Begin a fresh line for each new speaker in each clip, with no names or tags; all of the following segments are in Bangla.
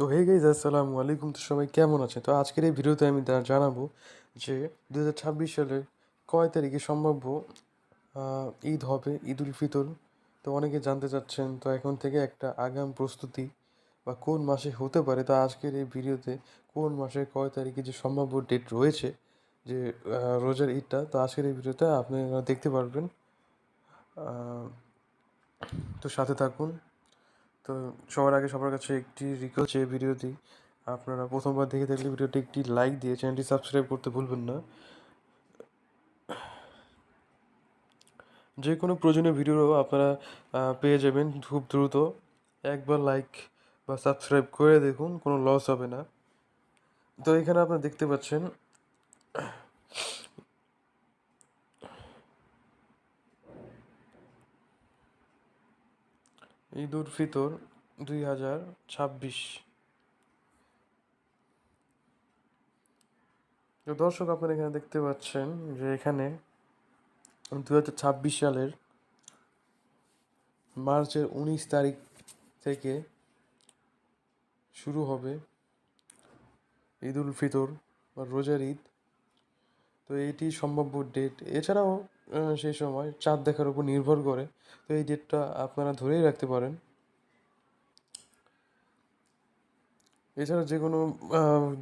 সো হে গাইজ আসসালামু আলাইকুম তো সবাই কেমন আছে তো আজকের এই ভিডিওতে আমি তা জানাব যে দু হাজার ছাব্বিশ সালের কয় তারিখে সম্ভাব্য ঈদ হবে? ঈদ উল ফিতর। তো অনেকে জানতে চাচ্ছেন, তো এখন থেকে একটা আগাম প্রস্তুতি বা কোন মাসে হতে পারে? তো আজকের এই ভিডিওতে কোন মাসে কয় তারিখে যে সম্ভাব্য ডেট রয়েছে, যে রোজার ঈদটা, তো আজকের এই ভিডিওতে আপনারা দেখতে পারবেন। তো সাথে থাকুন। তো সবার আগে সবার কাছে একটি রিকোয়েস্ট এই ভিডিওটি আপনারা প্রথমবার দেখে থাকলে ভিডিওটি একটি লাইক দিয়ে চ্যানেলটি সাবস্ক্রাইব করতে ভুলবেন না। যে কোনো প্রয়োজনীয় ভিডিও আপনারা পেয়ে যাবেন খুব দ্রুত। একবার লাইক বা সাবস্ক্রাইব করে দেখুন, কোনো লস হবে না। তো এখানে আপনারা দেখতে পাচ্ছেন ঈদ উল ফিতর দুই হাজার ছাব্বিশ। তো দর্শক, আপনারা এখানে দেখতে পাচ্ছেন যে এখানে দু হাজার ছাব্বিশ সালের মার্চের উনিশ তারিখ থেকে শুরু হবে ঈদ উল ফিতর বা রোজার ঈদ। তো এইটি সম্ভাব্য ডেট এছাড়াও সেই সময় চাঁদ দেখার উপর নির্ভর করে। তো এই ডেটটা আপনারা ধরেই রাখতে পারেন। এছাড়া যে কোনো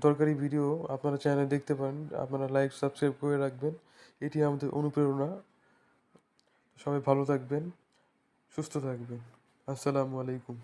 দরকারি ভিডিও আপনারা চ্যানেলে দেখতে পারেন। আপনারা লাইক সাবস্ক্রাইব করে রাখবেন। এটি আমাদের অনুপ্রেরণা। সবাই ভালো থাকবেন, সুস্থ থাকবেন। আসসালামু আলাইকুম।